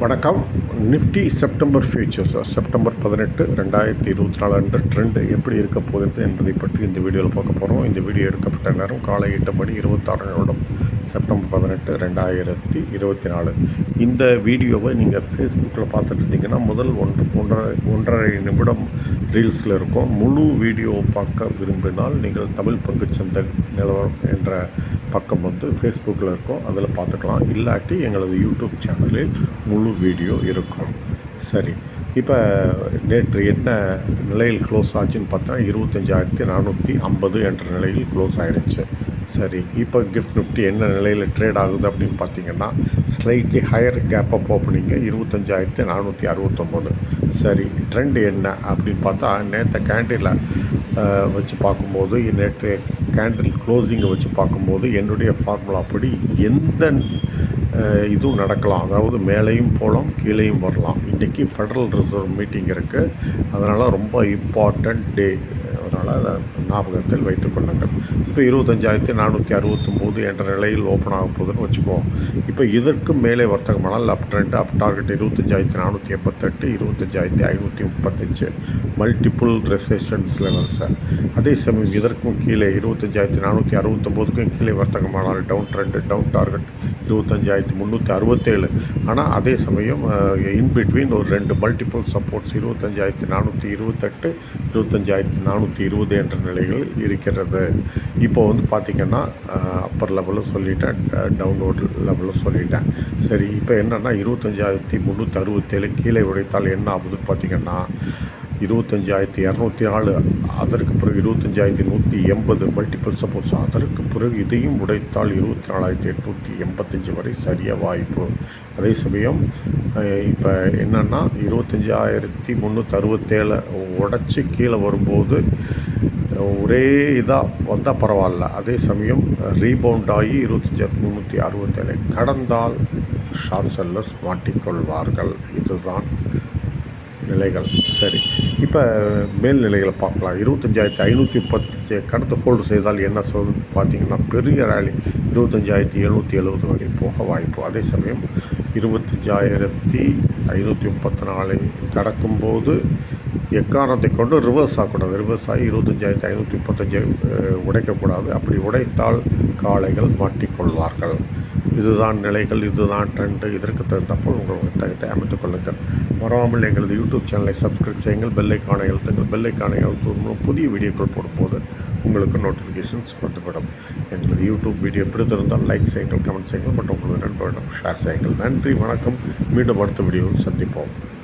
வணக்கம். Nifty September features September பதினெட்டு ரெண்டாயிரத்தி இருபத்தி நாலு அன்று ட்ரெண்டு எப்படி இருக்க போகிறது என்பதை பற்றி இந்த வீடியோவில் பார்க்க போகிறோம். இந்த வீடியோ எடுக்கப்பட்ட நேரம் காலை எட்டு மணி இருபத்தாறு நிமிடம். செப்டம்பர் பதினெட்டு ரெண்டாயிரத்தி இருபத்தி நாலு. இந்த வீடியோவை நீங்கள் ஃபேஸ்புக்கில் பார்த்துட்டு இருந்தீங்கன்னா முதல் ஒன்று ஒன்றரை ஒன்றரை நிமிடம் ரீல்ஸில் இருக்கும். முழு வீடியோ பார்க்க விரும்பினால் நீங்கள் தமிழ் பங்குச்சந்தை நிலவரம் என்ற பக்கம் வந்து ஃபேஸ்புக்கில் இருக்கும். அதில் பார்த்துக்கலாம். இல்லாட்டி எங்களது யூடியூப் சேனலில் முழு வீடியோ இருக்கும். சரி. இப்போ நேற்று என்ன நிலையில் க்ளோஸ் ஆச்சுன்னு பார்த்தா இருபத்தஞ்சாயிரத்தி நானூற்றி ஐம்பது என்ற நிலையில் க்ளோஸ் ஆகிடுச்சு சரி இப்போ கிஃப்ட் நிஃப்டி என்ன நிலையில் ட்ரேட் ஆகுது அப்படின்னு பார்த்தீங்கன்னா ஸ்லைட்லி ஹையர் கேப் அப் ஓப்பனிங்க இருபத்தஞ்சாயிரத்தி நானூற்றி அறுபத்தொம்போது. சரி ட்ரெண்ட் என்ன அப்படின்னு பார்த்தா நேற்று கேண்டில் வச்சு பார்க்கும்போது நேற்று கேண்டில் க்ளோசிங்கை வச்சு பார்க்கும்போது என்னுடைய ஃபார்முலா படி எந்த இதுவும் நடக்கலாம். அதாவது மேலேயும் போகலாம் கீழேயும் வரலாம். இன்றைக்கி ஃபெடரல் ரிசர்வ் மீட்டிங் இருக்குது அதனால் ரொம்ப இம்பார்ட்டண்ட் டே அதனால் அதை ஞாபகத்தில் வைத்துக் கொள்ளுங்கள். இப்போ இருபத்தஞ்சாயிரத்தி நானூற்றி அறுபத்தொம்போது என்ற நிலையில் ஓப்பன் ஆக போகுதுன்னு வச்சுக்குவோம் இப்போ இதற்கு மேலே வர்த்தகமானால் அப் ட்ரெண்ட் அப் டார்கெட் இருபத்தஞ்சாயிரத்தி நானூற்றி எண்பத்தெட்டு இருபத்தஞ்சாயிரத்தி ஐநூற்றி முப்பத்தஞ்சு. மல்டிப்புள் ரெசிஸ்டன்ஸ் லெவல்ஸை அதே சமயம் இதற்கும் கீழே இருபத்தஞ்சாயிரத்தி நானூற்றி அறுபத்தொம்போதுக்கும் கீழே வர்த்தகமானால் டவுன் ட்ரெண்டு டவுன் டார்கெட் இருபத்தஞ்சாயிரத்தி முந்நூற்றி அறுபத்தேழு. ஆனால் அதே சமயம் இன் பிட்வீன் ஒரு ரெண்டு மல்டிபிள் சப்போர்ட்ஸ் இருபத்தஞ்சாயிரத்தி நானூற்றி இருபத்தெட்டு இருபத்தஞ்சாயிரத்தி நானூற்றி இருபது என்ற நிலைகள் இருக்கிறது. இப்போ வந்து பார்த்திங்கன்னா அப்பர் லெவலும் சொல்லிட்டேன் டவுன்லோட் லெவலும் சொல்லிட்டேன். சரி இப்போ என்னென்னா இருபத்தஞ்சாயிரத்தி முந்நூற்றி அறுபத்தேழு கீழே உடைத்தால் என்ன ஆகுதுன்னு பார்த்திங்கன்னா இருபத்தஞ்சாயிரத்தி இரநூத்தி நாலு அதற்கு பிறகு இருபத்தஞ்சாயிரத்தி நூற்றி எண்பது மல்டிபிள் சப்போஸ் அதற்கு பிறகு இதையும் உடைத்தால் இருபத்தி நாலாயிரத்தி எட்நூற்றி எண்பத்தஞ்சு வரை சரிய வாய்ப்பு. அதே சமயம் இப்போ என்னென்னா இருபத்தஞ்சாயிரத்தி முந்நூற்றி அறுபத்தேழு உடச்சி கீழே வரும்போது ஒரே இதாக வந்தால் பரவாயில்ல. அதே சமயம் ரீபவுண்ட் ஆகி இருபத்தஞ்சாயிரத்தி முந்நூற்றி அறுபத்தேழை கடந்தால் ஷார்ட் செல்லர்ஸ் மாட்டிக்கொள்வார்கள். இதுதான் நிலைகள். சரி. இப்போ மேல்நிலைகளை பார்க்கலாம். இருபத்தஞ்சாயிரத்தி ஐநூற்றி பத்து கடந்து ஹோல்டு செய்தால் என்ன சொல்? பார்த்தீங்கன்னா பெரிய ரேலி இருபத்தஞ்சாயிரத்தி எழுநூற்றி எழுபது வரை போக வாய்ப்பு. அதே சமயம் இருபத்தஞ்சாயிரத்தி ஐநூற்றி முப்பத்தி நாலு கடக்கும்போது எக்காரணத்தை கொண்டு ரிவர்ஸ் ஆகக்கூடாது ரிவர்ஸ் ஆகி இருபத்தஞ்சாயிரத்தி ஐநூற்றி முப்பத்தஞ்சு உடைக்கக்கூடாது. அப்படி உடைத்தால் காளைகள் மாட்டிக்கொள்வார்கள். இதுதான் நிலைகள் இதுதான் ட்ரெண்டு இதற்கு தகுந்தப்போல் உங்கள் புத்தகத்தை அமைத்துக் கொள்ளுங்கள். மறவாமல் எங்களது யூடியூப் சேனலை சப்ஸ்கிரைப் செய்யுங்கள். பெல்லைக்கான அழுத்துங்கள். பெல்லைக்கான எழுத்து மூலம் புதிய வீடியோக்கள் போடும்போது உங்களுக்கு நோட்டிஃபிகேஷன்ஸ் வந்துவிடும். எங்களது யூடியூப் வீடியோ பிடித்திருந்தால் லைக் செய்யுங்கள் கமெண்ட் செய்யுங்கள் மற்றும் உங்களது நண்பர்களிடம் ஷேர் செய்யுங்கள். நன்றி வணக்கம். மீண்டும் அடுத்த வீடியோவில் சந்திப்போம்.